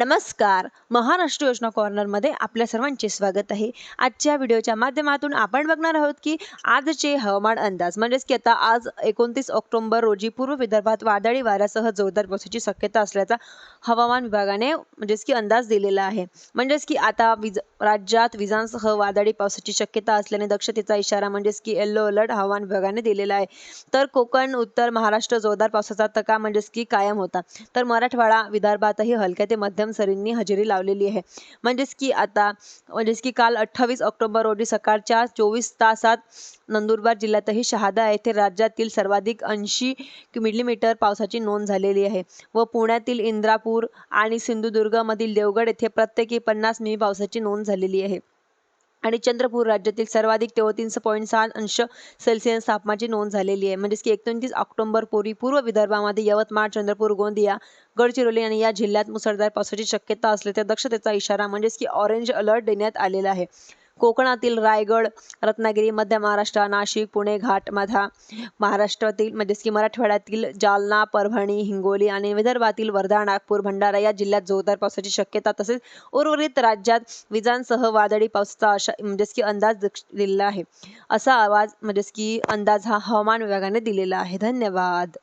नमस्कार. महाराष्ट्र योजना कॉर्नरमध्ये आपल्या सर्वांचे स्वागत आहे. आजच्या व्हिडिओच्या माध्यमातून आपण बघणार आहोत की आजचे हवामान अंदाज म्हणजेच की आता आज एकोणतीस ऑक्टोबर रोजी पूर्व विदर्भात वादळी वाऱ्यासह जोरदार पावसाची शक्यता असल्याचा हवामान विभागाने म्हणजेच की अंदाज दिलेला आहे. म्हणजेच की आता विज राज्यात विजांसह वादळी पावसाची शक्यता असल्याने दक्षतेचा इशारा म्हणजेच की येल्लो अलर्ट हवामान विभागाने दिलेला आहे. तर कोकण उत्तर महाराष्ट्र जोरदार पावसाचा तका म्हणजेच की कायम होता. तर मराठवाडा विदर्भातही हलक्या ते मध्यम सरींनी हजेरी लावलेली आहे. म्हणजेच की आता म्हणजेच की काल अठ्ठावीस ऑक्टोबर रोजी सकाळच्या चोवीस तासात नंदुरबार जिल्ह्यातही शहादा येथे राज्यातील सर्वाधिक ऐंशी मिलीमीटर पावसाची नोंद झालेली आहे व पुण्यातील इंद्रापूर आणि सिंधुदुर्गमधील देवगड येथे प्रत्येकी पन्नास मिमी पावसाची नोंद झालेली आहे. आणि चंद्रपूर राज्यातील सर्वाधिक तेवतीस पॉईंट सात अंश सेल्सिअस तापमानाची नोंद झालेली आहे. म्हणजेच की एकोणतीस ऑक्टोबर पूर्वी पूर्व विदर्भामध्ये यवतमाळ चंद्रपूर गोंदिया गडचिरोली आणि या जिल्ह्यात मुसळधार पावसाची शक्यता असल्याच्या दक्षतेचा इशारा म्हणजेच की ऑरेंज अलर्ट देण्यात आलेला आहे. कोकणातील रायगड रत्नागिरी मध्य महाराष्ट्र नाशिक पुणे घाट घाटमधा महाराष्ट्रातील म्हणजेच की मराठवाड्यातील जालना परभणी हिंगोली आणि विदर्भातील वर्धा नागपूर भंडारा या जिल्ह्यात जोरदार पावसाची शक्यता तसेच उर्वरित राज्यात विजांसह वादळी पावसाचा अशा म्हणजेच की अंदाज दिलेला आहे. असा आवाज म्हणजेच की अंदाज हा हवामान विभागाने दिलेला आहे. धन्यवाद.